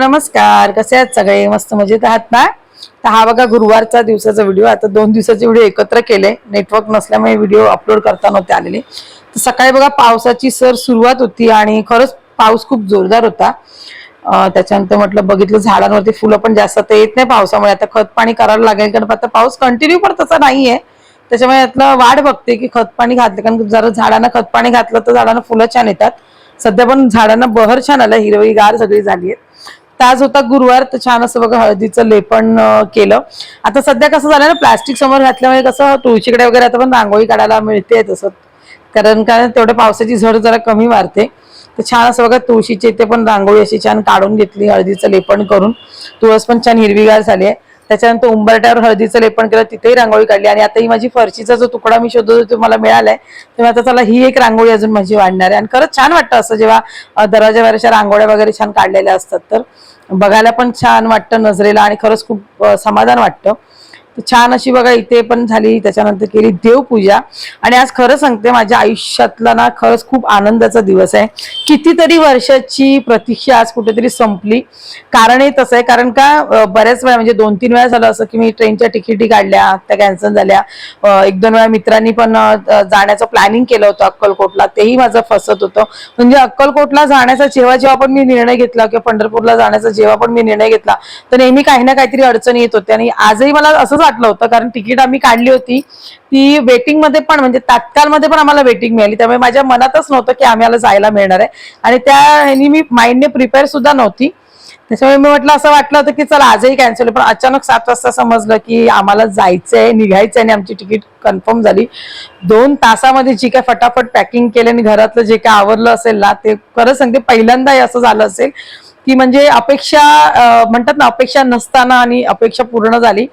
नमस्कार. कसे आहेत सगळे? मस्त मजेत आहात ना? तर हा बघा गुरुवारचा दिवसाचा व्हिडिओ आता दोन दिवसाचे व्हिडिओ एकत्र केले. नेटवर्क नसल्यामुळे व्हिडिओ अपलोड करता नव्हते आलेले. तर सकाळी बघा पावसाची सर सुरुवात होती आणि खरंच पाऊस खूप जोरदार होता. त्याच्यानंतर म्हटलं बघितलं झाडांवरती फुलं पण जास्त तर येत नाही पावसामुळे. आता खत पाणी करायला लागेल कारण आता पाऊस कंटिन्यू पण तसा नाहीये. त्याच्यामुळे यातलं वाट बघते की खत पाणी घातलं कारण जर झाडांना खत पाणी घातलं तर झाडांना फुलं छान येतात. सध्या पण झाडांना बहर छान आलं हिरवीगार सगळी झाली आहे तर आज होता गुरुवार तर छान असं बघा हळदीचं लेपण केलं. आता सध्या कसं झालं ना प्लास्टिक समोर घातल्यामुळे कसं तुळशीकडे वगैरे आता पण रांगोळी काढायला मिळते तसं. कारण काय तेवढ्या पावसाची झड जरा कमी मारते तर छान असं बघा तुळशीची इथे पण रांगोळी अशी छान काढून घेतली हळदीचं लेपण करून. तुळस पण छान हिरवीगार झाली आहे. त्याच्यानंतर उंबरट्यावर हळदीचं लेपन केलं तिथेही रांगोळी काढली. आणि आता ही माझी फरशीचा जो तुकडा मी शोधतो तो मला मिळालाय. तेव्हा आता चला ही एक रांगोळी अजून माझी वाढणार आहे. आणि खरंच छान वाटतं असं जेव्हा अं, अशा रांगोळ्या वगैरे छान काढलेल्या असतात तर बघायला पण छान वाटतं नजरेला आणि खरंच खूप समाधान वाटतं. छान अशी बघा इथे पण झाली त्याच्यानंतर केली देवपूजा. आणि आज खरं सांगते माझ्या आयुष्यातला ना खरंच खूप आनंदाचा दिवस आहे. कितीतरी वर्षाची प्रतीक्षा आज कुठेतरी संपली. कारण हे तसं आहे कारण का बऱ्याच वेळा म्हणजे दोन तीन वेळा झालं असं की मी ट्रेनच्या तिकिटी काढल्या त्या कॅन्सल झाल्या. एक दोन वेळा मित्रांनी पण जाण्याचं प्लॅनिंग केलं होतं अक्कलकोटला तेही माझं फसत होतं. म्हणजे अक्कलकोटला जाण्याचा जेव्हा जेव्हा पण मी निर्णय घेतला किंवा पंढरपूरला जाण्याचा जेव्हा पण मी निर्णय घेतला तर नेहमी काही ना काहीतरी अडचणी येत होत्या. आणि आजही मला असं वाटलं होतं कारण तिकीट आम्ही काढली होती. ती वेटिंगमध्ये पण म्हणजे तात्काळमध्ये पण आम्हाला वेटिंग मिळाली. त्यामुळे माझ्या मनातच नव्हतं की आम्हाला जायला मिळणार आहे. आणि त्या ह्यानी मी माइंडने प्रिपेअर सुद्धा नव्हती. त्याच्यामुळे मी म्हटलं असं वाटलं होतं की चला आजही कॅन्सल पण अचानक सात वाजता समजलं की आम्हाला जायचंय निघायचंय आणि आमची तिकीट कन्फर्म झाली. दोन तासामध्ये जी काय फटाफट पॅकिंग केलं आणि घरातलं जे काय आवरलं असेल ना ते खरं सांगते पहिल्यांदाही असं झालं असेल. की म्हणजे अपेक्षा म्हणतात ना अपेक्षा नसताना आणि अपेक्षा पूर्ण झाली.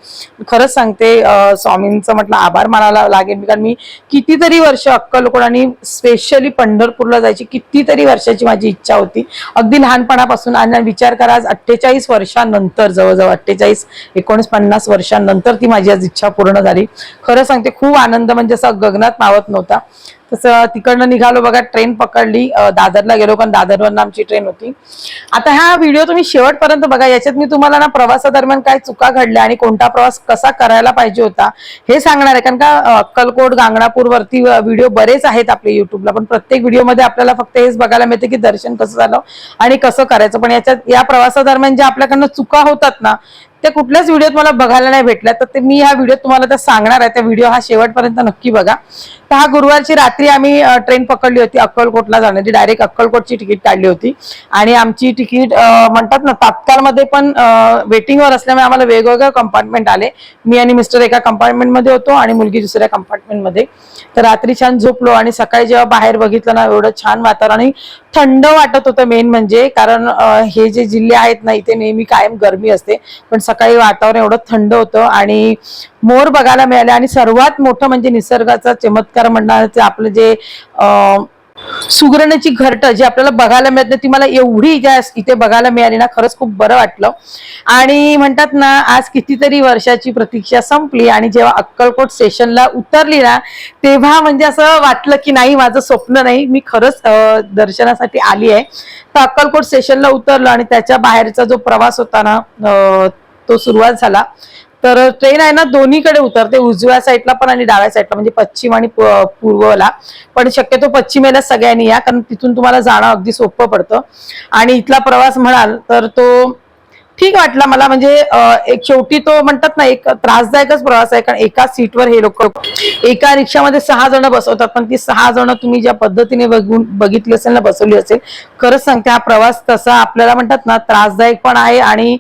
खरंच सांगते स्वामींचं म्हटलं आभार मानायला लागेल. कारण मी कितीतरी वर्ष अक्कलकोट आणि स्पेशली पंढरपूरला जायची कितीतरी वर्षाची माझी इच्छा होती. अगदी लहानपणापासून आणि विचार करा आज अठ्ठेचाळीस वर्षांनंतर जवळजवळ अठ्ठेचाळीस एकोणीस पन्नास वर्षांनंतर ती माझी आज इच्छा पूर्ण झाली. खरं सांगते खूप आनंद म्हणजे असं गगनात मावत नव्हता. तसं तिकडनं निघालो बघा ट्रेन पकडली दादरला गेलो कारण दादरवरनं आमची ट्रेन होती. आता हा व्हिडिओ तुम्ही शेवटपर्यंत बघा याच्यात मी तुम्हाला ना प्रवासादरम्यान काय चुका घडल्या आणि कोणता प्रवास कसा करायला पाहिजे होता हे सांगणार आहे. कारण का अक्कलकोट गांगणापूर वरती व्हिडिओ बरेच आहेत आपले युट्यूबला पण प्रत्येक व्हिडिओमध्ये आपल्याला फक्त हेच बघायला मिळते की दर्शन कसं झालं आणि कसं करायचं. पण याच्यात या प्रवासादरम्यान ज्या आपल्याकडनं चुका होतात ना त्या कुठल्याच व्हिडिओत मला बघायला नाही भेटल्या. तर ते मी हा व्हिडिओ तुम्हाला त्या सांगणार आहे. त्या व्हिडिओ हा शेवटपर्यंत नक्की बघा. तर हा गुरुवारची रात्री आम्ही ट्रेन पकडली होती अक्कलकोटला जाण्याची डायरेक्ट अक्कलकोटची तिकीट काढली होती. आणि आमची तिकीट म्हणतात ना तात्काळमध्ये पण वेटिंगवर असल्यामुळे आम्हाला वेगवेगळे कंपार्टमेंट आले. मी आणि मिस्टर एका कंपार्टमेंटमध्ये होतो आणि मुलगी दुसऱ्या कंपार्टमेंटमध्ये तर रात्री छान झोपलो आणि सकाळी जेव्हा बाहेर बघितलं ना एवढं छान वातावरण आणि थंड वाटत होतं मेन म्हणजे. कारण हे जे जिल्हे आहेत ना इथे नेहमी कायम गरमी असते. पण सकाळी वातावरण एवढं थंड होतं आणि मोर बघायला मिळाले आणि सर्वात मोठं म्हणजे निसर्गाचा चमत्कार म्हणणार ते आपलं जे सुगरणाची घरट जी आपल्याला बघायला मिळत नाही ती मला एवढी ज्या इथे बघायला मिळाली ना खरंच खूप बरं वाटलं. आणि म्हणतात ना आज कितीतरी वर्षाची प्रतीक्षा संपली आणि जेव्हा अक्कलकोट स्टेशनला उतरली ना तेव्हा म्हणजे असं वाटलं की नाही माझं स्वप्न नाही मी खरंच दर्शनासाठी आली आहे. तर अक्कलकोट स्टेशनला उतरलो आणि त्याच्या बाहेरचा जो प्रवास होता ना तो सुरुवात झाला. तर ट्रेन आहे ना दोन्हीकडे उतरते. उजव्या साईडला पण आणि डाव्या साईडला म्हणजे पश्चिम आणि पूर्वला. पण शक्यतो पश्चिमेला सगळ्यांनी या कारण तिथून तुम्हाला जाणं अगदी सोपं पडतं. आणि इथला प्रवास म्हणाल तर तो ठीक वाटला मला म्हणजे एक शेवटी तो म्हणतात ना एक त्रासदायकच प्रवास आहे कारण एका सीटवर हे लोक एका रिक्षामध्ये सहा जण बसवतात पण ती सहा जण तुम्ही ज्या पद्धतीने बघून बघितली असेल ना बसवली असेल खरंच सांगते हा प्रवास तसा आपल्याला म्हणतात ना त्रासदायक पण आहे आणि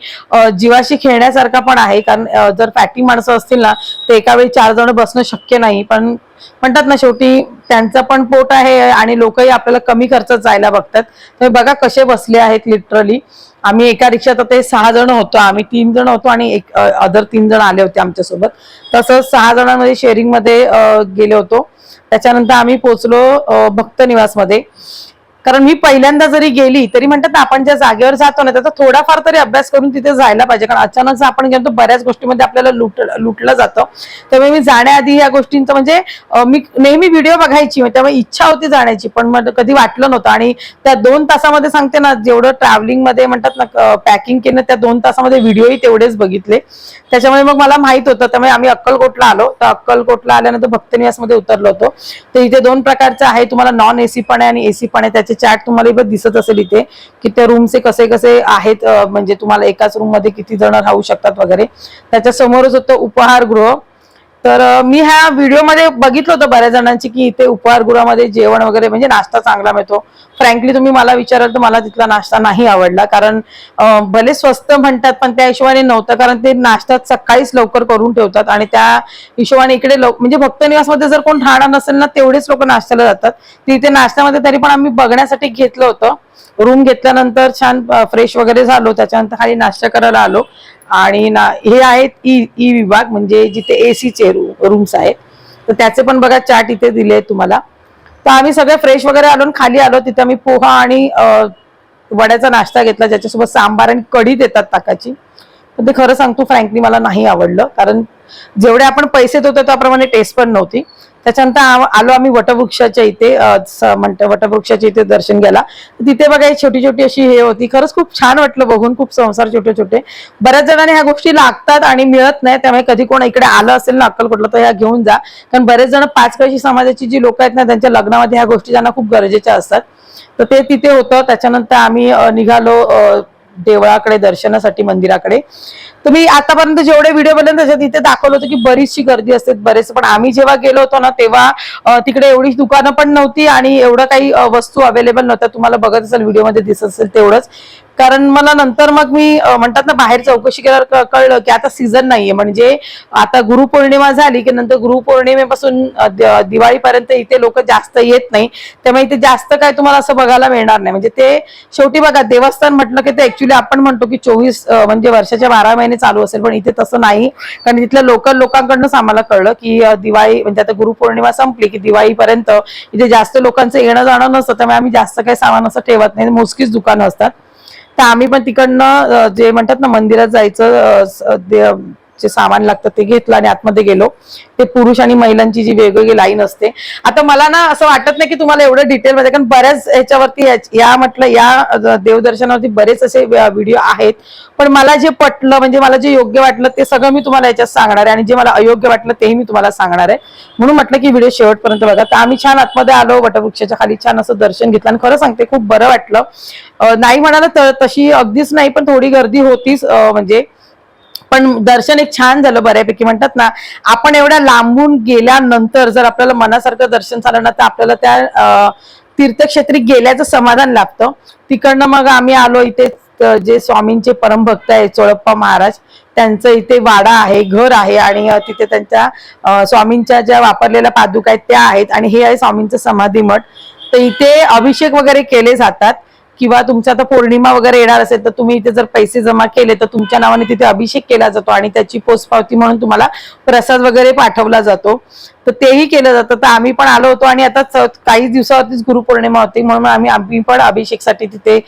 जीवाशी खेळण्यासारखा पण आहे कारण जर फॅटी माणसं असतील ना तर एका वेळी चार जण बसणं शक्य नाही पण म्हणतात ना शेवटी त्यांचं पण पोट आहे आणि लोकही आपल्याला कमी खर्चात जायला बघतात. तर बघा कसे बसले आहेत लिटरली. आम्ही एका रिक्षात आता हे सहा जण होतो आम्ही तीन जण होतो आणि एक अदर तीन जण आले होते आमच्यासोबत. तसंच सहा जणांमध्ये शेअरिंगमध्ये गेले होतो. त्याच्यानंतर आम्ही पोचलो भक्त निवासमध्ये. कारण मी पहिल्यांदा जरी गेली तरी म्हणतात ना आपण ज्या जागेवर जातो ना त्याचा थोडाफार तरी अभ्यास करून तिथे जायला पाहिजे. कारण अचानक आपण गेलो बऱ्याच गोष्टीमध्ये आपल्याला लुट लुटलं जातं. त्यामुळे मी जाण्याआधी या गोष्टींचं म्हणजे मी नेहमी व्हिडिओ बघायची म्हणजे त्यामुळे इच्छा होती जाण्याची पण मग कधी वाटलं नव्हतं. आणि त्या दोन तासामध्ये सांगते ना जेवढं ट्रॅव्हलिंगमध्ये म्हणतात ना पॅकिंग केलं त्या दोन तासामध्ये व्हिडिओही तेवढेच बघितले. त्याच्यामुळे मग मला माहीत होतं त्यामुळे आम्ही अक्कलकोटला आलो. तर अक्कलकोटला आल्यानंतर भक्तनिवासमध्ये उतरलो होतो. तर इथे दोन प्रकारचे आहे तुम्हाला नॉन एसी पण आहे आणि एसी पण आहे त्याचे चार्ट तुम्हाला इथे दिसत असेल इथे की त्या रूमचे कसे कसे आहेत म्हणजे तुम्हाला एकाच रूममध्ये किती जण राहू शकतात वगैरे. त्याच्या समोरच होतं उपहारगृह. तर मी ह्या व्हिडिओमध्ये बघितलं होतं बऱ्याच जणांची की इथे उपहारगृहामध्ये जेवण वगैरे म्हणजे नाश्ता चांगला मिळतो. फ्रँकली तुम्ही मला विचाराल तर मला तिथला नाश्ता नाही आवडला. कारण भले स्वस्त म्हणतात पण त्या हिशोबाने नव्हतं. कारण ते नाश्ता सकाळीच लवकर करून ठेवतात आणि त्या हिशोबाने इकडे लव- म्हणजे भक्त निवासमध्ये जर कोण राहणार नसेल ना तेवढेच लोक नाश्त्याला जातात. तिथे नाश्त्यामध्ये तरी पण आम्ही बघण्यासाठी घेतलं होतं. रूम घेतल्यानंतर छान फ्रेश वगैरे झालो. त्याच्यानंतर खाली नाश्ता करायला आलो. आणि ना हे आहेत ई ई विभाग म्हणजे जिथे एसीचे रूम्स आहेत. तर त्याचे पण बघा चार्ट इथे दिले आहेत तुम्हाला. तर आम्ही सगळे फ्रेश वगैरे आलो आणि खाली आलो. तिथे आम्ही पोहा आणि वड्याचा नाश्ता घेतला. ज्याच्यासोबत सांबार आणि कढी देतात ताकाची. पण ते खरं सांगतो फ्रँकली मला नाही आवडलं. कारण जेवढे आपण पैसे देतो त्याप्रमाणे टेस्ट पण नव्हती. त्याच्यानंतर आलो आम्ही वटवृक्षाच्या इथे अं, म्हणतं वटवृक्षाच्या इथे दर्शन घ्यायला. तिथे बघा छोटी छोटी अशी हे होती. खरंच खूप छान वाटलं बघून खूप संसार छोटे छोटे. बऱ्याच जणांनी ह्या गोष्टी लागतात आणि मिळत नाही त्यामुळे कधी कोण इकडे आलं असेल ना अक्कलकोटला तर ह्या घेऊन जा. कारण बरेच जण पाच कळशी समाजाची जी लोक आहेत ना त्यांच्या लग्नामध्ये ह्या गोष्टी त्यांना खूप गरजेच्या असतात. तर ते तिथे होतं. त्याच्यानंतर आम्ही निघालो देवळाकडे दर्शनासाठी मंदिराकडे. तर मी आतापर्यंत जेवढे व्हिडिओ बनले त्याच्यात इथे दाखवलं होतं की बरीचशी गर्दी असते. बरेच पण आम्ही जेव्हा गेलो होतो ना तेव्हा तिकडे एवढी दुकानं पण नव्हती आणि एवढं काही वस्तू अवेलेबल नव्हत्या. तुम्हाला बघत असेल व्हिडिओमध्ये दिसत असेल तेवढंच. कारण मला नंतर मग मी म्हणतात ना बाहेर चौकशी केल्यावर कळलं की आता सीझन नाहीये. म्हणजे आता गुरुपौर्णिमा झाली की नंतर गुरुपौर्णिमेपासून दिवाळीपर्यंत इथे लोक जास्त येत नाही. त्यामुळे इथे जास्त काय तुम्हाला असं बघायला मिळणार नाही. म्हणजे ते शेवटी बघा देवस्थान म्हटलं की ते ऍक्च्युली आपण म्हणतो की चोवीस म्हणजे वर्षाच्या बारा महिने चालू असेल. पण इथे तसं नाही. कारण तिथल्या लोकल लोकांकडूनच आम्हाला कळलं की दिवाळी म्हणजे आता गुरुपौर्णिमा संपली की दिवाळीपर्यंत इथे जास्त लोकांचं येणं जाणं नसतं. त्यामुळे आम्ही जास्त काही सामान असं ठेवत नाही. मोजकीच दुकानं असतात. तर आम्ही पण तिकडनं जे म्हणतात ना मंदिरात जायचं जे सामान लागतं ते घेतलं आणि आतमध्ये गेलो. ते पुरुष आणि महिलांची जी वेगवेगळी लाईन असते. आता मला ना असं वाटत नाही की तुम्हाला एवढं डिटेल मध्ये कारण बऱ्याच ह्याच्यावरती या म्हटलं या देवदर्शनावरती बरेच असे व्हिडिओ आहेत. पण मला जे पटलं म्हणजे मला जे योग्य वाटलं ते सगळं मी तुम्हाला याच्यात सांगणार आहे. आणि जे मला अयोग्य वाटलं तेही मी तुम्हाला सांगणार आहे. म्हणून म्हटलं की व्हिडिओ शेवटपर्यंत बघा. तर आम्ही छान आतमध्ये आलो वटवृक्षाच्या खाली छान असं दर्शन घेतलं. आणि खरं सांगते खूप बरं वाटलं. नाही म्हणाला तर तशी अगदीच नाही पण थोडी गर्दी होतीच म्हणजे पण दर्शन एक छान झालं बऱ्यापैकी. म्हणतात ना आपण एवढ्या लांबून गेल्यानंतर जर आपल्याला मनासारखं दर्शन झालं ना तर आपल्याला त्या तीर्थक्षेत्री गेल्याचं समाधान लाभतं. तिकडनं मग आम्ही आलो इथे जे स्वामींचे परमभक्त आहेत चोळप्पा महाराज त्यांचं इथे वाडा आहे घर आहे आणि तिथे त्यांच्या स्वामींच्या ज्या वापरलेल्या पादुका आहेत त्या आहेत आणि हे आहे स्वामींचं समाधी मठ तर इथे अभिषेक वगैरे केले जातात. किंवा तुमच्या आता पौर्णिमा वगैरे येणार असेल तर तुम्ही इथे जर पैसे जमा केले तर तुमच्या नावाने तिथे अभिषेक केला जातो आणि त्याची पोचपावती म्हणून तुम्हाला प्रसाद वगैरे पाठवला जातो. तर तेही केलं जातं. तर आम्ही पण आलो होतो आणि आता काही दिवसावरतीच गुरुपौर्णिमा होती म्हणून आम्ही आम्ही पण अभिषेकसाठी तिथे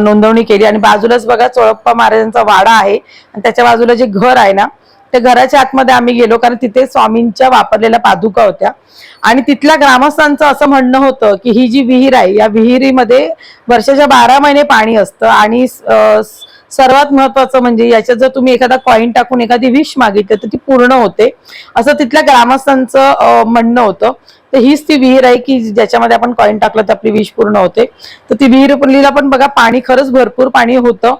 नोंदवणी केली. आणि बाजूलाच बघा चोळप्पा महाराजांचा वाडा आहे. आणि त्याच्या बाजूला जे घर आहे ना त्या घराच्या आतमध्ये आम्ही गेलो कारण तिथे स्वामींच्या वापरलेल्या पादुका होत्या. आणि तिथल्या ग्रामस्थांचं असं म्हणणं होतं की ही जी विहीर आहे या विहिरीमध्ये वर्षाच्या बारा महिने पाणी असतं आणि सर्वात महत्वाचं म्हणजे याच्यात जर तुम्ही एखादा कॉईन टाकून एखादी विश मागितली तर ती पूर्ण होते. असं तिथल्या ग्रामस्थांचं म्हणणं होतं. तर हीच ती विहीर आहे की ज्याच्यामध्ये आपण कॉईन टाकलं तर आपली विश पूर्ण होते. तर ती विहीर पण बघा पाणी खरंच भरपूर पाणी होतं.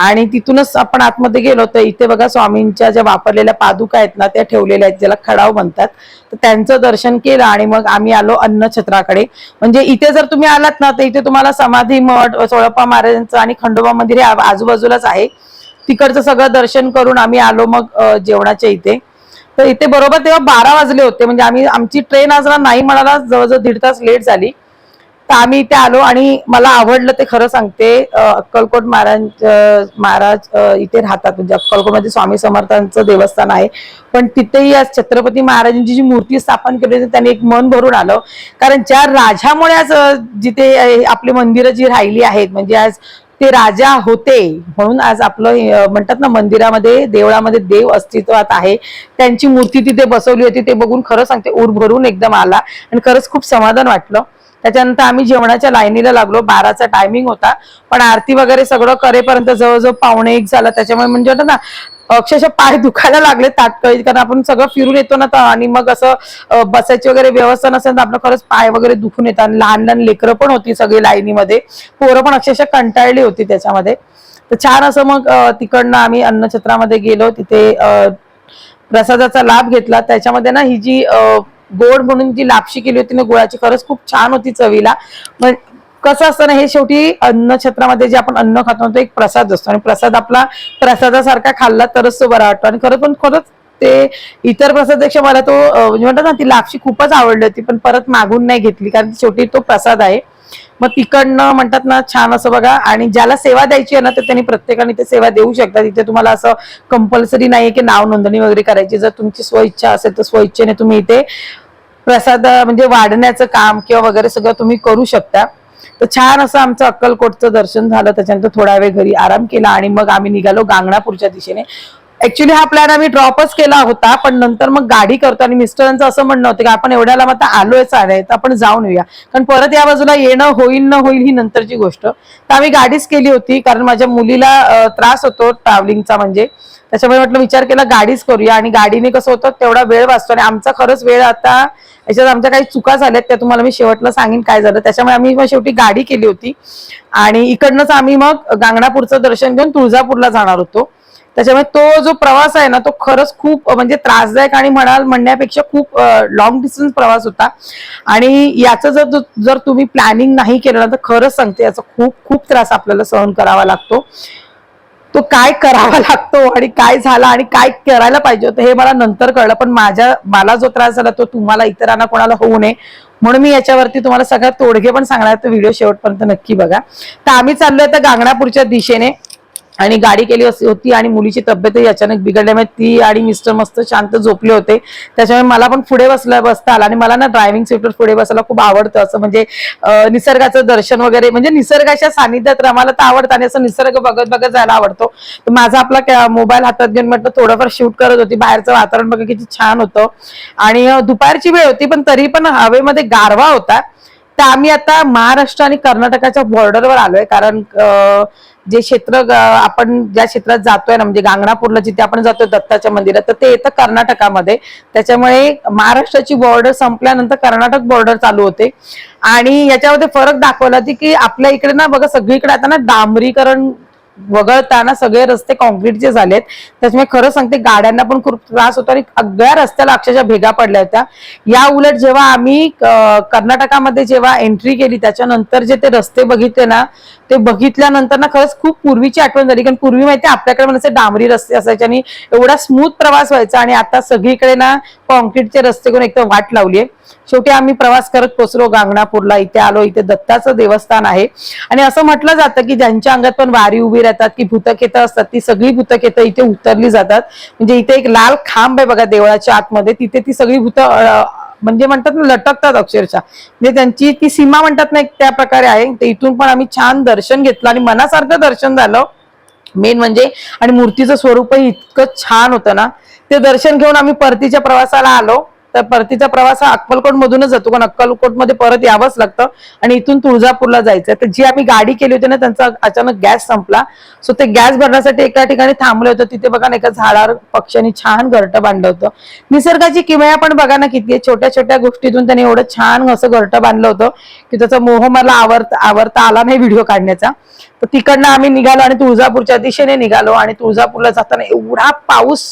आणि तिथूनच आपण आतमध्ये गेलो तर इथे बघा स्वामींच्या ज्या वापरलेल्या पादुका आहेत ना त्या ठेवलेल्या आहेत ज्याला खडाव म्हणतात. तर त्यांचं दर्शन केलं आणि मग आम्ही आलो अन्नछत्राकडे. म्हणजे इथे जर तुम्ही आलात ना तर इथे तुम्हाला समाधी मठ सोळप्पा महाराजांचं आणि खंडोबा मंदिर हे आजूबाजूलाच आहे. तिकडचं सगळं दर्शन करून आम्ही आलो मग जेवणाच्या इथे. तर इथे बरोबर तेव्हा बारा वाजले होते. म्हणजे आम्ही आमची ट्रेन आज नाही म्हणाला जवळजवळ दीड तास लेट झाली. तर आम्ही इथे आलो आणि मला आवडलं ते खरं सांगते अक्कलकोट महाराज महाराज इथे राहतात. म्हणजे अक्कलकोटमध्ये स्वामी समर्थांचं देवस्थान आहे. पण तिथेही आज छत्रपती महाराजांची जी मूर्ती स्थापन केली होती त्यांनी एक मन भरून आलं. कारण ज्या राजामुळे आज जिथे आपली मंदिरं जी राहिली आहेत म्हणजे आज ते राजा होते म्हणून आज आपलं म्हणतात ना मंदिरामध्ये देवळामध्ये देव अस्तित्वात आहे. त्यांची मूर्ती तिथे बसवली होती ते बघून खरं सांगते ऊर भरून एकदम आला. आणि खरंच खूप समाधान वाटलं. त्याच्यानंतर आम्ही जेवणाच्या लाईनीला लागलो. बाराचा टायमिंग होता. पण आरती वगैरे सगळं करेपर्यंत जवळजवळ पावणे एक झाला. त्याच्यामुळे म्हणजे होतं ना अक्षरशः पाय दुखायला लागले ताटकळीत कारण आपण सगळं फिरून येतो ना तर आणि मग असं बसायची वगैरे व्यवस्था नसेल तर आपलं खरंच पाय वगैरे दुखून येतात. आणि लहान लहान लेकरं पण होती सगळी लाईनीमध्ये. पोरं पण अक्षरशः कंटाळली होती त्याच्यामध्ये. तर छान असं मग तिकडनं आम्ही अन्नछत्रामध्ये गेलो. तिथे प्रसादाचा लाभ घेतला. त्याच्यामध्ये ना ही जी गोड म्हणून जी लापशी केली होती ना गुळाची खरंच खूप छान होती चवीला. पण कसं असतं ना हे शेवटी अन्नछत्रामध्ये जे आपण अन्न खातो ना, तो एक प्रसाद असतो. आणि प्रसाद आपला प्रसादासारखा खाल्ला तरच तो बरा वाटतो. आणि खरं पण खरंच ते इतर प्रसादपेक्षा मला तो म्हणजे म्हणतात ना ती लापशी खूपच आवडली होती. पण परत मागून नाही घेतली कारण शेवटी तो प्रसाद आहे. मग तिकडनं म्हणतात ना छान असं बघा. आणि ज्याला सेवा द्यायची आहे ना तर त्यांनी प्रत्येकाने ते सेवा देऊ शकतात. इथे तुम्हाला असं कंपल्सरी नाहीये की नाव नोंदणी वगैरे करायची. जर तुमची स्वइच्छा असेल तर स्वइच्छेने तुम्ही इथे प्रसाद म्हणजे वाढण्याचं काम किंवा वगैरे सगळं तुम्ही करू शकता. तर छान असं आमचं अक्कलकोटचं दर्शन झालं. त्याच्यानंतर थोडा वेळ घरी आराम केला आणि मग आम्ही निघालो गांगणापूरच्या दिशेने. ऍक्च्युली हा प्लॅन आम्ही ड्रॉपच केला होता पण नंतर मग गाडी करतो आणि मिस्टरांचं असं म्हणणं होतं की आपण एवढ्याला आता आलोय चालेल तर आपण जाऊन येऊया. कारण परत या बाजूला येणं होईल न होईल ही नंतरची गोष्ट. तर आम्ही गाडीच केली होती कारण माझ्या मुलीला त्रास होतो ट्रॅव्हलिंगचा म्हणजे. त्याच्यामुळे म्हटलं विचार केला गाडीच करूया. आणि गाडीने कसं होतं तेवढा वेळ वाचतो. आणि आमचा खरंच वेळ आता याच्यात आमच्या काही चुका झाल्यात त्या तुम्हाला मी शेवटला सांगेन काय झालं. त्याच्यामुळे आम्ही मग शेवटी गाडी केली होती. आणि इकडनंच आम्ही मग गांगणापूरचं दर्शन घेऊन तुळजापूरला जाणार होतो. त्याच्यामुळे तो जो प्रवास आहे ना तो खरंच खूप म्हणजे त्रासदायक आणि म्हणाल म्हणण्यापेक्षा खूप लॉंग डिस्टन्स प्रवास होता. आणि याचं जर जर तुम्ही प्लॅनिंग नाही केलं ना तर खरंच सांगते याचा खूप खूप त्रास आपल्याला सहन करावा लागतो. तो काय करावा लागतो आणि काय झाला आणि काय करायला पाहिजे होतं हे मला नंतर कळलं. पण माझ्या मला जो त्रास झाला तो तुम्हाला इतरांना कोणाला होऊ नये. म्हणून मी याच्यावरती तुम्हाला सगळ्यात तोडगे पण सांगणार व्हिडिओ शेवटपर्यंत नक्की बघा. तर आम्ही चाललोय तर गांगणापूरच्या दिशेने. आणि गाडी केली अशी होती आणि मुलीची तब्येतही अचानक बिघडल्यामुळे ती आणि मिस्टर मस्त शांत झोपले होते. त्याच्यामुळे मला पण पुढे बसला बसता आला आणि मला ना ड्रायव्हिंग सीटवर पुढे बसायला खूप आवडतं. असं म्हणजे निसर्गाचं दर्शन वगैरे म्हणजे निसर्गाच्या सानिध्यात रमायला तर आवडतं आणि असं निसर्ग बघत बघत जायला आवडतो. तर माझा आपला मोबाईल हातात घेऊन म्हटलं थोडंफार शूट करत होती. बाहेरचं वातावरण बघा किती छान होतं. आणि दुपारची वेळ होती पण तरी पण हवेमध्ये गारवा होता. तर आम्ही आता महाराष्ट्र आणि कर्नाटकाच्या बॉर्डरवर आलोय. कारण अं, जे क्षेत्र आपण ज्या क्षेत्रात जातोय ना म्हणजे गांगणापूरला जिथे आपण जातोय दत्ताच्या मंदिरात तर ते येतं कर्नाटकामध्ये. त्याच्यामुळे महाराष्ट्राची बॉर्डर संपल्यानंतर कर्नाटक बॉर्डर चालू होते. आणि याच्यामध्ये फरक दाखवला होती की आपल्या इकडे ना बघा सगळीकडे आता ना डांबरीकरण वगळताना सगळे रस्ते कॉन्क्रीटचे झालेत. त्याच्यामुळे खरं सांगते गाड्यांना पण खूप त्रास होतो आणि सगळ्या रस्त्याला अक्षरशः भेगा पडल्या होत्या. या उलट जेव्हा आम्ही कर्नाटकामध्ये जेव्हा एंट्री केली त्याच्यानंतर जे ते रस्ते बघितले ना ते बघितल्यानंतर ना खरंच खूप पूर्वीची आठवण झाली. कारण पूर्वी माहिती आपल्याकडे म्हणजे डांबरी रस्ते असायचे आणि एवढा स्मूथ प्रवास व्हायचा आणि आता सगळीकडे ना कॉन्क्रीटचे रस्ते करून एकदम वाट लावली आहे शेवटी आम्ही प्रवास करत पोचलो गांगणापूरला. इथे आलो इथे दत्ताचं देवस्थान आहे. आणि असं म्हटलं जातं की ज्यांच्या अंगात पण वारी उभी राहतात की भूतकेतं असतात ती सगळी भूतकेतं इथे उतरली जातात. म्हणजे इथे एक लाल खांब आहे बघा देवळाच्या आतमध्ये. तिथे ती सगळी भूत म्हणजे म्हणतात ना लटकतात अक्षरशः. म्हणजे त्यांची ती सीमा म्हणतात ना त्या प्रकारे आहे. तर इथून पण आम्ही छान दर्शन घेतलं आणि मनासारखं दर्शन झालं. मेन म्हणजे आणि मूर्तीचं स्वरूपही इतकं छान होतं ना. ते दर्शन घेऊन आम्ही परतीच्या प्रवासाला आलो. तर परतीचा प्रवास हा अक्कलकोट मधूनच जातो. कारण अक्कलकोटमध्ये परत यावंच लागतं. आणि इथून तुळजापूरला जायचं तर जी आम्ही गाडी केली होती ना त्यांचा अचानक गॅस संपला. सो ते गॅस भरण्यासाठी एका ठिकाणी थांबलं होतं. तिथे बघा ना एका झाडावर पक्ष्यांनी छान घरटं बांधलं होतं. निसर्गाची किमया पण बघा ना किती आहे. छोट्या छोट्या गोष्टीतून त्यांनी एवढं छान असं घरटं बांधलं होतं की त्याचा मोह मला आवडता आवरता आला नाही व्हिडिओ काढण्याचा. तर तिकडनं आम्ही निघालो आणि तुळजापूरच्या दिशेने निघालो. आणि तुळजापूरला जाताना एवढा पाऊस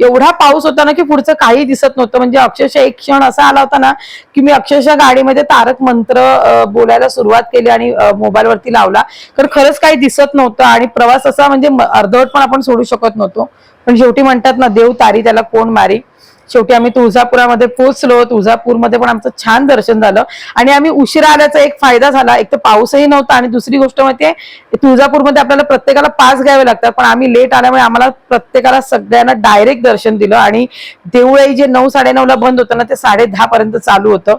एवढा पाऊस होता ना की पुढचं काही दिसत नव्हतं. म्हणजे अक्षरशः एक क्षण असा आला होता ना की मी अक्षरशः गाडीमध्ये तारक मंत्र बोलायला सुरुवात केली आणि मोबाईलवरती लावला. कारण खरंच काही दिसत नव्हतं आणि प्रवास असा म्हणजे अर्धवट पण आपण सोडू शकत नव्हतो. पण शेवटी म्हणतात ना देव तारी त्याला कोण मारी? शेवटी आम्ही तुळजापुरामध्ये पोहोचलो. तुळजापूरमध्ये पण आमचं छान दर्शन झालं. आणि आम्ही उशिरा आल्याचा एक फायदा झाला. एक तर पाऊसही नव्हता आणि दुसरी गोष्ट माहितीये तुळजापूरमध्ये आपल्याला प्रत्येकाला पास घ्यावे लागतात. पण आम्ही लेट आल्यामुळे आम्हाला प्रत्येकाला सगळ्यांना डायरेक्ट दर्शन दिलं आणि देऊळही जे नऊ साडेनऊला बंद होतं ना ते साडे दहा पर्यंत चालू होतं.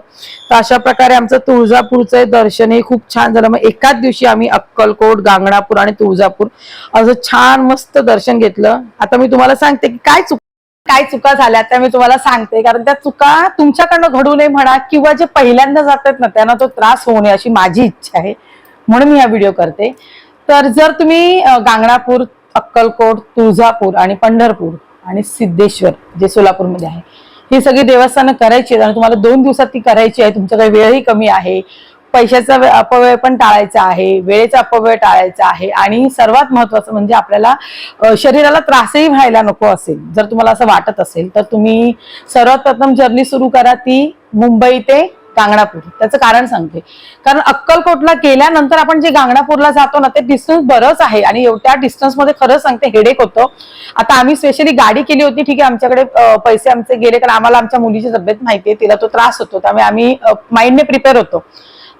तर अशा प्रकारे आमचं तुळजापूरचं दर्शन हे खूप छान झालं. मग एकाच दिवशी आम्ही अक्कलकोट गांगणापूर आणि तुळजापूर असं छान मस्त दर्शन घेतलं. आता मी तुम्हाला सांगते की काय चुक काय चुका झाल्या त्या मी तुम्हाला सांगते. कारण त्या चुका तुमच्याकडनं घडू नये म्हणा किंवा जे पहिल्यांदा जातात ना त्यांना तो त्रास होऊ नये अशी माझी इच्छा आहे. म्हणून मी हा व्हिडिओ करते. तर जर तुम्ही गांगणापूर अक्कलकोट तुळजापूर आणि पंढरपूर आणि सिद्धेश्वर जे सोलापूरमध्ये आहे ही सगळी देवस्थानं करायची आहेत आणि तुम्हाला दोन दिवसात ती करायची आहे तुमच्याकडे वेळही कमी आहे पैशाचा अपव्यय पण टाळायचा आहे वेळेचा अपव्यय टाळायचा आहे आणि सर्वात महत्वाचं म्हणजे आपल्याला शरीराला त्रासही व्हायला नको असेल. जर तुम्हाला असं वाटत असेल तर तुम्ही सर्वात प्रथम जर्नी सुरू करा ती मुंबई ते गांगणापूर. त्याचं कारण सांगते. कारण अक्कलकोटला गेल्यानंतर आपण जे गांगणापूरला जातो ना ते डिस्टन्स बरंच आहे आणि एवढ्या डिस्टन्समध्ये खरंच सांगते हेडेक होतं. आता आम्ही स्पेशली गाडी केली होती ठीक आहे आमच्याकडे पैसे आमचे गेले कारण आम्हाला आमच्या मुलीची तब्येत माहिती आहे तिला तो त्रास होतो. त्यामुळे आम्ही माइंडने प्रिपेअर होतो.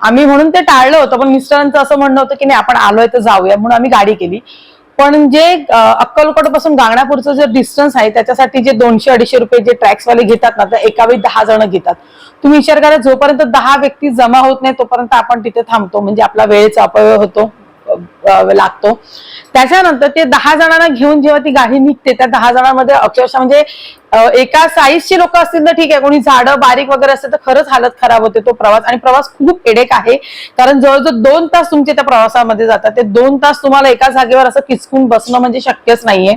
आम्ही म्हणून ते टाळलं होतं पण मिस्टरांचं असं म्हणणं होतं की नाही आपण आलोय तर जाऊया म्हणून आम्ही गाडी केली. पण जे अक्कलकोटपासून गांगणापूरचं जे डिस्टन्स आहे त्याच्यासाठी जे दोनशे अडीचशे रुपये जे ट्रॅक्सवाले वाले घेतात ना तर एका वेळी दहा जण घेतात. तुम्ही विचार करा जोपर्यंत दहा व्यक्ती जमा होत नाही तोपर्यंत आपण तिथे थांबतो. म्हणजे आपला वेळेचा अपव्यय होतो. लागतो. त्याच्यानंतर ते दहा जणांना घेऊन जेव्हा ती गाडी निघते त्या दहा जणांमध्ये अक्षरशः म्हणजे एका साईजची लोक असतील तर ठीक आहे. कोणी झाडं बारीक वगैरे असतील तर खरंच हालत खराब होते तो प्रवास. आणि प्रवास खूप एडेक आहे. कारण जवळजवळ दोन तास तुमचे त्या प्रवासामध्ये जातात. ते दोन तास तुम्हाला एका जागेवर असं किचकून बसणं म्हणजे शक्यच नाहीये.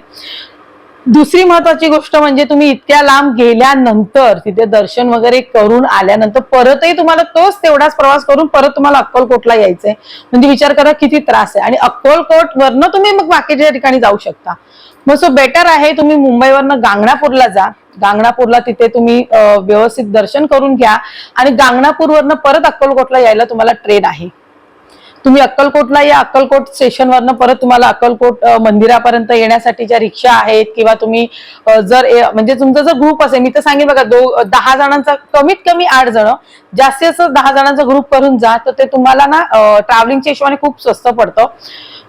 दुसरी महत्वाची गोष्ट म्हणजे तुम्ही इतक्या लांब गेल्यानंतर तिथे दर्शन वगैरे करून आल्यानंतर परतही तुम्हाला तोच तेवढाच प्रवास करून परत तुम्हाला अक्कलकोटला यायचंय. म्हणजे विचार करा किती त्रास आहे. आणि अक्कलकोट वरनं तुम्ही मग बाकीच्या ठिकाणी जाऊ शकता. मग सो बेटर आहे तुम्ही मुंबईवरनं गांगणापूरला जा. गांगणापूरला तिथे तुम्ही व्यवस्थित दर्शन करून घ्या. आणि गांगणापूरवरनं परत अक्कलकोटला यायला तुम्हाला ट्रेन आहे. तुम्ही अक्कलकोटला या अक्कलकोट स्टेशनवरनं परत तुम्हाला अक्कलकोट मंदिरापर्यंत येण्यासाठी ज्या रिक्षा आहेत किंवा तुम्ही जर म्हणजे तुमचा जर ग्रुप असेल मी तर सांगेन बघा दो दहा जणांचा कमीत कमी आठ जण जास्तीत जास्त दहा जणांचा ग्रुप करून जा तर ते तुम्हाला ना ट्रॅव्हलिंगच्या हिशोबाने खूप स्वस्त पडतं.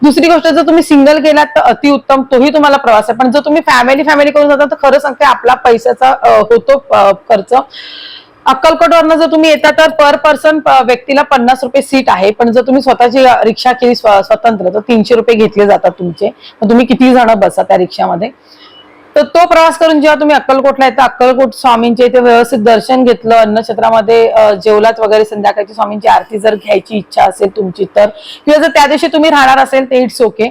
दुसरी गोष्ट जर तुम्ही सिंगल गेलात तर अतिउत्तम तोही तुम्हाला प्रवास आहे. पण जर तुम्ही फॅमिली फॅमिली करून जाता तर खरं सांगते आपला पैशाचा होतो खर्च. अक्कलकोटवरनं जर तुम्ही येता तर पर पर्सन व्यक्तीला पन्नास रुपये सीट आहे. पण जर तुम्ही स्वतःची रिक्षा केली स्वतंत्र तर तीनशे रुपये घेतले जातात तुमचे. मग तुम्ही किती जण बसा त्या रिक्षामध्ये? तर तो प्रवास करून जेव्हा तुम्ही अक्कलकोटला येता अक्कलकोट स्वामींचे इथे व्यवस्थित दर्शन घेतलं अन्नक्षेत्रामध्ये जेवलात वगैरे संध्याकाळची स्वामींची आरती जर घ्यायची इच्छा असेल तुमची तर किंवा जर त्या दिवशी तुम्ही राहणार असेल ते इट्स ओके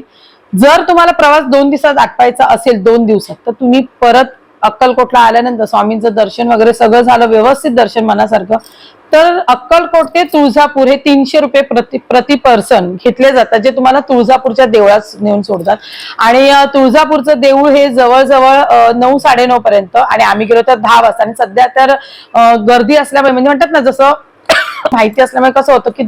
जर तुम्हाला प्रवास दोन दिवसात आटवायचा असेल दोन दिवसात तर तुम्ही परत अक्कलकोटला आल्यानंतर स्वामींचं दर्शन वगैरे सगळं झालं व्यवस्थित दर्शन मनासारखं. तर अक्कलकोट ते तुळजापूर हे तीनशे रुपये प्रति प्रति पर्सन घेतले जातात जे तुम्हाला तुळजापूरच्या देवळात नेऊन सोडतात. आणि तुळजापूरचं देऊळ हे जवळजवळ नऊ साडेनऊ पर्यंत आणि आम्ही गेलो तर दहा वाजता. आणि सध्या तर गर्दी असल्यामुळे म्हणजे म्हणतात ना जसं माहिती असल्यामुळे कसं होतं की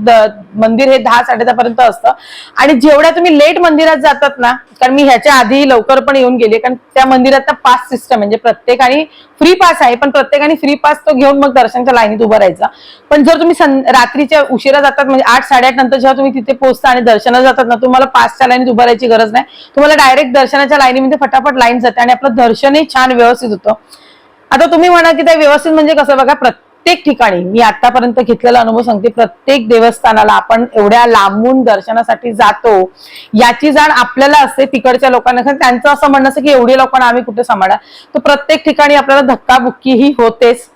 मंदिर हे दहा साडे दहा पर्यंत असतं. आणि जेवढ्या तुम्ही लेट मंदिरात जातात ना कारण मी ह्याच्या आधी लवकर पण येऊन गेले कारण त्या मंदिरात पास सिस्टम म्हणजे प्रत्येकाने फ्री पास आहे पण प्रत्येकाने फ्री पास तो घेऊन मग दर्शनच्या लाईनीत उभं राहायचा. पण जर तुम्ही रात्रीच्या उशिरा जातात म्हणजे आठ साडेआठ नंतर जेव्हा तुम्ही तिथे पोहोचता आणि दर्शनाला जातात ना तुम्हाला पासच्या लाईनीत उभा राहायची गरज नाही. तुम्हाला डायरेक्ट दर्शनाच्या लाईनीमध्ये फटाफट लाईन जाते आणि आपलं दर्शनही छान व्यवस्थित होतं. आता तुम्ही म्हणा की ते व्यवस्थित म्हणजे कसं बघा प्रत्येक ठिकाणी मी आतापर्यंत घेतलेला अनुभव सांगते प्रत्येक देवस्थानाला आपण एवढ्या लांबून दर्शनासाठी जातो. याची जाण आपल्याला असते तिकडच्या लोकांना. कारण त्यांचं असं म्हणणं असं की एवढी लोकांना आम्ही कुठे सांभाळा तर प्रत्येक ठिकाणी आपल्याला धक्काबुक्की ही होतेच.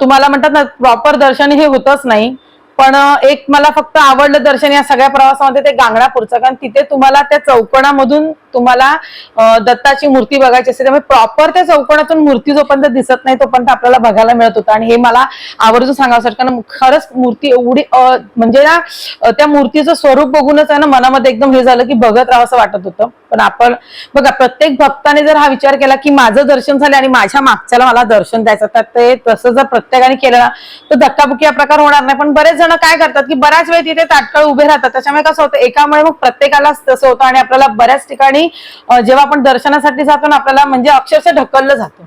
तुम्हाला म्हणतात ना प्रॉपर दर्शन हे होतच नाही. पण एक मला फक्त आवडलं दर्शन या सगळ्या प्रवासामध्ये ते गांगणापूरचं. कारण तिथे तुम्हाला त्या चौकणामधून तुम्हाला दत्ताची मूर्ती बघायची असते. त्यामुळे प्रॉपर त्या चौकोनातून मूर्ती जोपर्यंत दिसत नाही तोपर्यंत आपल्याला बघायला मिळत होतं. आणि हे मला आवर्जून सांगावं सर कारण खरंच मूर्ती एवढी म्हणजे ना त्या मूर्तीचं स्वरूप बघूनच आहे ना मनामध्ये एकदम हे झालं की बघत राहावं असं वाटत होतं. पण आपण बघा प्रत्येक भक्ताने जर हा विचार केला की माझं दर्शन झालं आणि माझ्या मागच्याला मला दर्शन द्यायचं तर ते तसं जर प्रत्येकाने केलं ना तर धक्काबुक्की हा प्रकार होणार नाही. पण बरेच जण काय करतात की बऱ्याच वेळ तिथे ताटकळ उभे राहतात. त्याच्यामुळे कसं होतं एकामुळे मग प्रत्येकालाच तसं होतं आणि आपल्याला बऱ्याच ठिकाणी जेव्हा आपण दर्शनासाठी जातो ना आपल्याला म्हणजे अक्षरशः ढकललं जातं.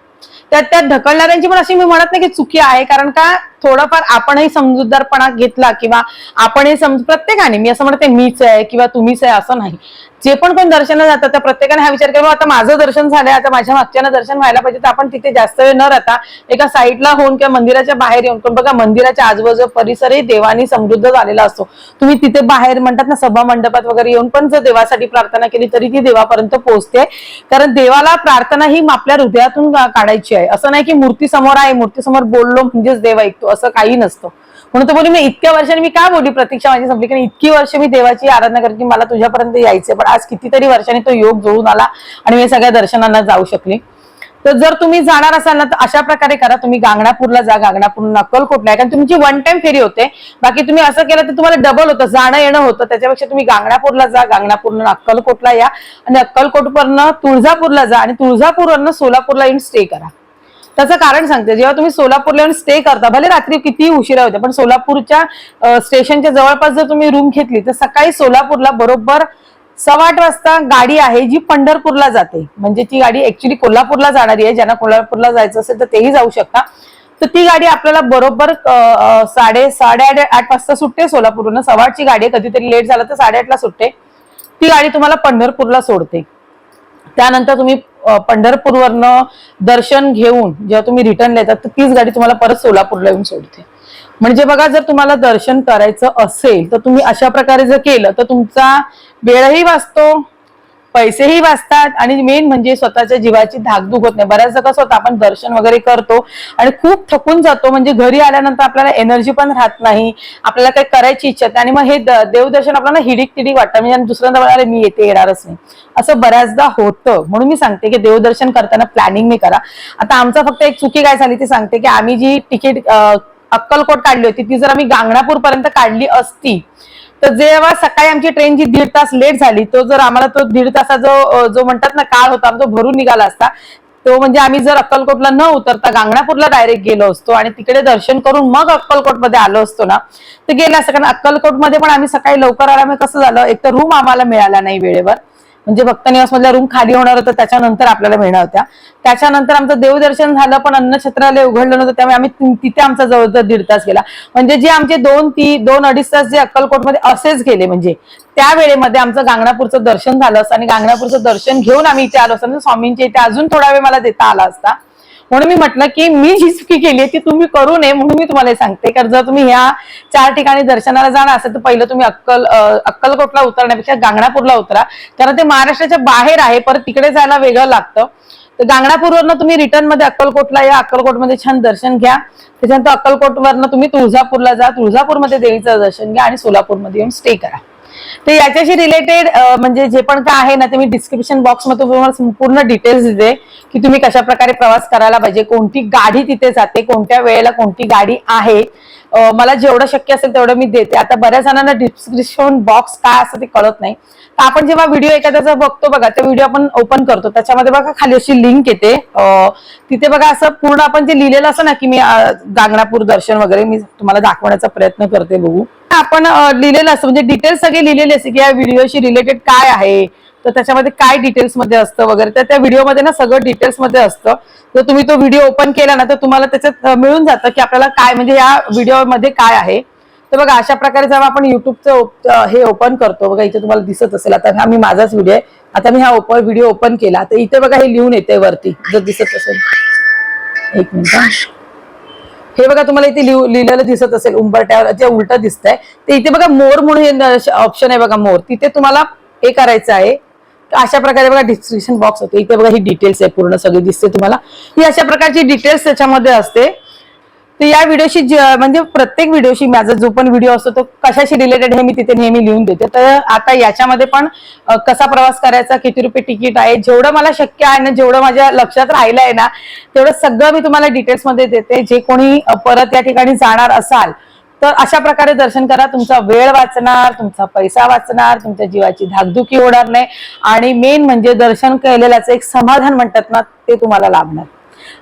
त्यात त्या ढकलणाऱ्यांची पण अशी मी म्हणत नाही की चुकी आहे कारण का थोडंफार आपणही समजूतदारपणा घेतला किंवा आपणही समज प्रत्येकाने मी असं म्हणते मीच आहे किंवा तुम्हीच आहे असं नाही. जे पण कोण दर्शनाला जातात त्या प्रत्येकाने हा विचार केला आता माझं दर्शन झालंय आता माझ्या मागच्यानं दर्शन व्हायला पाहिजे तर आपण तिथे जास्त वेळ न राहता एका साईडला होऊन किंवा मंदिराच्या बाहेर येऊन पण बघा मंदिराच्या आजूबाजू परिसरही देवानी समृद्ध झालेला असतो. तुम्ही तिथे बाहेर म्हणतात ना सभा मंडपात वगैरे येऊन पण जर देवासाठी प्रार्थना केली तरी ती देवापर्यंत पोहोचते. कारण देवाला प्रार्थना ही आपल्या हृदयातून काढायची आहे. असं नाही की मूर्ती समोर आहे मूर्ती समोर बोललो म्हणजेच देव ऐकतो. असं काही नसतं. म्हणून तर बोलली मी इतक्या वर्षांनी मी काय बोलली? प्रतीक्षा माझी संपली. कारण इतकी वर्ष मी देवाची आराधना करते की मला तुझ्यापर्यंत यायचे पण आज कितीतरी वर्षांनी तो योग जुळून आला आणि मी सगळ्या दर्शनांना जाऊ शकले. तर जर तुम्ही जाणार असाल ना तर अशा प्रकारे करा. तुम्ही गांगणापूरला जा. गांगणापूर अक्कलकोटला आहे कारण तुमची वन टाइम फेरी होते. बाकी तुम्ही असं केलं तर तुम्हाला डबल होतं. जाणं येणं होतं. त्याच्यापेक्षा तुम्ही गांगणापूरला जा. गांगणापूरनं अक्कलकोटला या. आणि अक्कलकोटवरनं तुळजापूरला जा. आणि तुळजापूरवरनं सोलापूरला येऊन स्टे करा. त्याचं कारण सांगते. जेव्हा तुम्ही सोलापूरला येऊन स्टे करता भले रात्री किती उशिरा होते पण सोलापूरच्या स्टेशनच्या जवळपास जर तुम्ही रूम घेतली तर सकाळी सोलापूरला बरोबर सव्वा आठ वाजता गाडी आहे जी पंढरपूरला जाते. म्हणजे ती गाडी ऍक्च्युली कोल्हापूरला जाणारी आहे. ज्यांना कोल्हापूरला जायचं असेल तर तेही जाऊ शकता. तर ती गाडी आपल्याला बरोबर साडे साडेआठ आठ वाजता सुटते सोलापूरवरून. सव्वा आठची गाडी आहे. कधीतरी लेट झालं तर साडेआठला सुटते. ती गाडी तुम्हाला पंढरपूरला सोडते. त्यानंतर तुम्ही पंढरपूरवरनं दर्शन घेऊन जेव्हा तुम्ही रिटर्न येतात तर तीच गाडी तुम्हाला परत सोलापूरला येऊन सोडते. म्हणजे बघा जर तुम्हाला दर्शन करायचं असेल तर तुम्ही अशा प्रकारे जर केलं तर तुमचा वेळही वाचतो पैसेही वाचतात आणि मेन म्हणजे स्वतःच्या जीवाची धाकधूक होत नाही. बऱ्याचदा कसं होतं आपण दर्शन वगैरे करतो आणि खूप थकून जातो. म्हणजे घरी आल्यानंतर आपल्याला एनर्जी पण राहत नाही. आपल्याला काही करायची इच्छा आणि मग हे देवदर्शन आपल्याला हिडिक तिडिक वाटतं. म्हणजे आणि दुसऱ्यांदा म्हणाले मी येते येणारच नाही. असं बऱ्याचदा होतं. म्हणून मी सांगते की देवदर्शन करताना प्लॅनिंग नाही करा. आता आमचा फक्त एक चुकी काय झाली ती सांगते की आम्ही जी तिकीट अक्कलकोट काढली होती ती जर आम्ही गांगणापूर पर्यंत काढली असती तर जेव्हा सकाळी आमची ट्रेन जी दीड तास लेट झाली तो जर आम्हाला तो दीड तासा जो जो म्हणतात ना काळ होता तो भरून निघाला असता तो म्हणजे आम्ही जर अक्कलकोटला न उतरता गांगणापूरला डायरेक्ट गेलो असतो आणि तिकडे दर्शन करून मग अक्कलकोटमध्ये आलो असतो ना तर गेला असतं. कारण अक्कलकोटमध्ये पण आम्ही सकाळी लवकर आल्यामुळे कसं झालं एक तर रूम आम्हाला मिळाला नाही वेळेवर. म्हणजे भक्त निवासमधल्या रूम खाली होणार होतं त्याच्यानंतर आपल्याला मिळणार होत्या. त्याच्यानंतर आमचं देवदर्शन झालं पण अन्नछत्रालय उघडलं नव्हतं त्यामुळे आम्ही तिथे आमचा जवळजवळ दीड तास गेला. म्हणजे जे आमचे दोन ती दोन अडीच तास जे अक्कलकोटमध्ये असेच गेले म्हणजे त्या वेळेमध्ये आमचं गांगणापूरचं दर्शन झालं असतं आणि गांगणापूरचं दर्शन घेऊन आम्ही इथे आलो असतो म्हणजे स्वामींच्या इथे अजून थोडा वेळ मला देता आला असता. म्हणून मी म्हटलं की मी जी चुकी केली आहे ती तुम्ही करू नये म्हणून मी तुम्हाला सांगते. कारण जर तुम्ही ह्या चार ठिकाणी दर्शनाला जाणार असेल तर पहिलं तुम्ही अक्कल अक्कलकोटला उतरण्यापेक्षा गांगणापूरला उतरा. कारण ते महाराष्ट्राच्या बाहेर आहे परत तिकडे जायला वेगळं लागतं. तर गांगणापूरवरनं तुम्ही रिटर्नमध्ये अक्कलकोटला या अक्कलकोटमध्ये छान दर्शन घ्या. त्याच्यानंतर अक्कलकोटवरनं तुम्ही तुळजापूरला जा तुळजापूरमध्ये देवीचं दर्शन घ्या आणि सोलापूरमध्ये येऊन स्टे करा. तर याच्याशी रिलेटेड म्हणजे जे पण काय आहे ना ते मी डिस्क्रिप्शन बॉक्समध्ये तुम्हाला संपूर्ण डिटेल्स दिले की तुम्ही कशा प्रकारे प्रवास करायला पाहिजे कोणती गाडी तिथे जाते कोणत्या वेळेला कोणती गाडी आहे. मला जेवढं शक्य असेल तेवढं मी देते. आता बऱ्याच जणांना डिस्क्रिप्शन बॉक्स काय असं ते कळत नाही. तर आपण जेव्हा व्हिडिओ एखाद्याचा बघतो बघा ते व्हिडिओ आपण ओपन करतो. त्याच्यामध्ये बघा खाली अशी लिंक येते. तिथे बघा असं पूर्ण आपण जे लिहिलेलं असं ना की मी गांगणापूर दर्शन वगैरे मी तुम्हाला दाखवण्याचा प्रयत्न करते बघू. आपण लिहिलेलं असं म्हणजे डिटेल्स सगळे लिहिलेले असते की या व्हिडिओशी रिलेटेड काय आहे तर त्याच्यामध्ये काय डिटेल्समध्ये असतं वगैरे तर त्या व्हिडिओमध्ये ना सगळं डिटेल्समध्ये असतं. तर तुम्ही तो व्हिडिओ ओपन केला ना तर तुम्हाला त्याच्यात मिळून जातं की आपल्याला काय म्हणजे या व्हिडिओमध्ये काय आहे. तर बघा अशा प्रकारे जेव्हा आपण युट्यूबचं हे ओपन करतो बघा इथे तुम्हाला दिसत असेल. आता हा मी माझाच व्हिडिओ आहे. आता मी हा ओपन व्हिडिओ ओपन केला. तर इथे बघा हे लिहून येते वरती. जर दिसत असेल. एक मिनिट हे. बघा तुम्हाला इथे लिहू लिहिलेलं दिसत असेल. उंबरट्यावर जे उलट दिसतंय. ते इथे बघा मोर म्हणून हे ऑप्शन आहे बघा मोर. तिथे तुम्हाला हे करायचं आहे. अशा प्रकारे बघा डिस्क्रिप्शन बॉक्स होते. इथे बघा ही डिटेल्स आहे पूर्ण सगळी दिसते तुम्हाला. ही अशा प्रकारची डिटेल्स त्याच्यामध्ये असते. तर या व्हिडिओशी म्हणजे प्रत्येक व्हिडिओशी माझा जो पण व्हिडिओ असतो तो कशाशी रिलेटेड हे मी तिथे नेहमी लिहून देते. तर आता याच्यामध्ये पण कसा प्रवास करायचा किती रुपये तिकीट आहे जेवढं मला शक्य आहे ना जेवढं माझ्या लक्षात राहिलं आहे ना तेवढं सगळं मी तुम्हाला डिटेल्समध्ये देते. जे कोणी परत या ठिकाणी जाणार असाल तर अशा प्रकारे दर्शन करा. तुमचा वेळ वाचणार तुमचा पैसा वाचणार तुमच्या जीवाची धाकधुकी होणार नाही. आणि मेन म्हणजे दर्शन केलेल्याचं एक समाधान म्हणतात ना ते तुम्हाला लाभणार.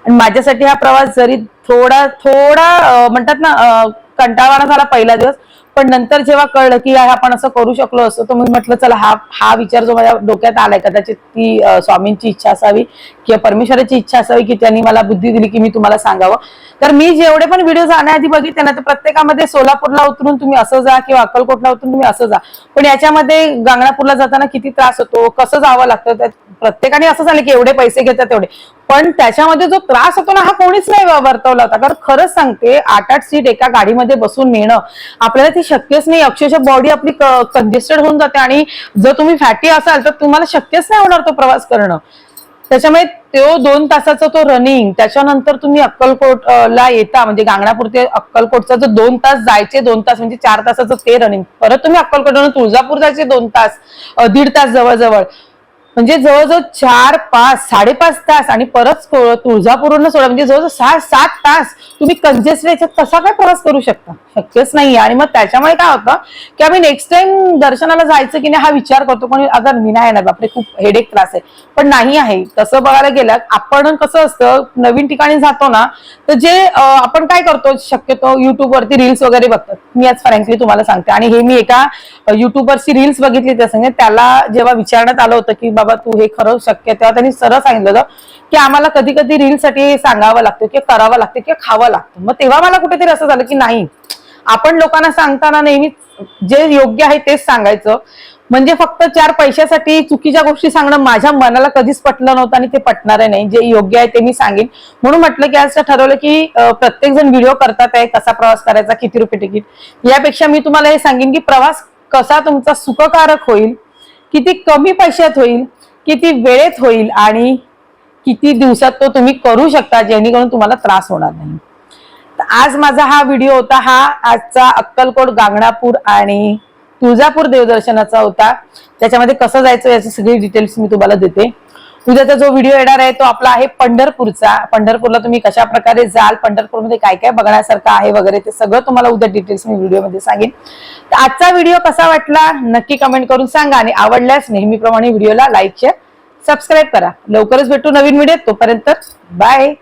आणि माझ्यासाठी हा प्रवास जरी थोडा थोडा म्हणतात ना कंटाळवाणा झाला पहिला दिवस पण नंतर जेव्हा कळलं की आपण असं करू शकलो असतो तर मी म्हटलं चला हा हा विचार जो माझ्या डोक्यात आलाय कदाचित ती स्वामींची इच्छा असावी किंवा परमेश्वराची इच्छा असावी की त्यांनी मला बुद्धी दिली की मी तुम्हाला सांगावं. तर मी जेवढे पण व्हिडिओ जाण्याआधी बघितले ना तर प्रत्येकामध्ये सोलापूरला उतरून तुम्ही असं जा किंवा अक्कलकोटला उतरून तुम्ही असं जा. पण याच्यामध्ये गांगणापूरला जाताना किती त्रास होतो कसं जावं लागतं त्यात प्रत्येकाने असं झालं की एवढे पैसे घेतात तेवढे. पण त्याच्यामध्ये जो त्रास होतो ना हा कोणीच नाही वर्तवला होता. कारण खरंच सांगते आठ आठ सीट एका गाडीमध्ये बसून नेणं आपल्याला ते शक्यच नाही. अक्षरशः बॉडी आपली कंजेस्टेड होऊन जाते आणि जर तुम्ही फॅटी असाल तर तुम्हाला शक्यच नाही होणार तो प्रवास करणं. त्याच्यामुळे तो दोन तासाचा तो रनिंग त्याच्यानंतर तुम्ही अक्कलकोट ला येता म्हणजे गांगणापूर ते अक्कलकोटचा जो दोन तास जायचे दोन तास म्हणजे चार तासाचं ते रनिंग परत तुम्ही अक्कलकोटवरून तुळजापूर जायचे दोन तास दीड तास जवळजवळ. म्हणजे जवळजवळ चार पाच साडेपाच तास आणि परत तुळजापूरवरून सोडा म्हणजे जवळजवळ सहा सात तास तुम्ही कंजेस्टेड याच्यात कसा काय प्रवास करू शकता? शक्यच नाही आणि मग त्याच्यामुळे काय होतं की आम्ही नेक्स्ट टाइम दर्शनाला जायचं की नाही हा विचार करतो. पण अगर मी नाही येणार बापरे खूप हेडेक त्रास आहे. पण नाही आहे. तसं बघायला गेलं आपण कसं असतं नवीन ठिकाणी जातो ना तर जे आपण काय करतो शक्यतो युट्यूबवरती रील्स वगैरे बघतात. मी आज फ्रँकली तुम्हाला सांगते. आणि हे मी एका युट्यूबवरची रील्स बघितली त्या संगे त्याला जेव्हा विचारण्यात आलं होतं की बाबा तू हे खरं शक्य तेव्हा त्यांनी सरळ सांगितलं होतं की आम्हाला कधी कधी रील साठी सांगावं लागतं किंवा करावं लागतं किंवा खावं लागतं. मग तेव्हा मला कुठेतरी असं झालं की नाही. आपण लोकांना सांगताना नेहमी जे योग्य आहे तेच सांगायचं. म्हणजे फक्त चार पैशासाठी चुकीच्या गोष्टी सांगणं माझ्या मनाला कधीच पटलं नव्हतं आणि ते पटणार नाही. जे योग्य आहे ते मी सांगेन. म्हणून म्हटलं की आज ठरवलं की प्रत्येक जण व्हिडिओ करतात आहे कसा प्रवास करायचा किती रुपये तिकीट यापेक्षा मी तुम्हाला हे सांगेन की प्रवास कसा तुमचा सुखकारक होईल. किती कमी पैशात होईल किती वेळेत होईल आणि किती दिवसात तो तुम्ही करू शकता जेणेकरून तुम्हाला त्रास होणार नाही. तर आज माझा हा व्हिडिओ होता हा आजचा अक्कलकोट गांगणापूर आणि तुळजापूर देवदर्शनाचा होता. त्याच्यामध्ये कसं जायचं याची सगळी डिटेल्स मी तुम्हाला देते. उद्याचा जो व्हिडिओ येणार आहे तो आपला आहे पंढरपूरचा. पंढरपूरला तुम्ही कशा प्रकारे जाल पंढरपूरमध्ये काय काय बघण्यासारखं आहे वगैरे ते सगळं तुम्हाला उद्या डिटेल्स मी व्हिडिओमध्ये सांगेन. तर आजचा व्हिडिओ कसा वाटला नक्की कमेंट करून सांगा आणि आवडल्यास नेहमीप्रमाणे व्हिडिओला लाईक शेअर सबस्क्राईब करा. लवकरच भेटू नवीन व्हिडिओ तोपर्यंत बाय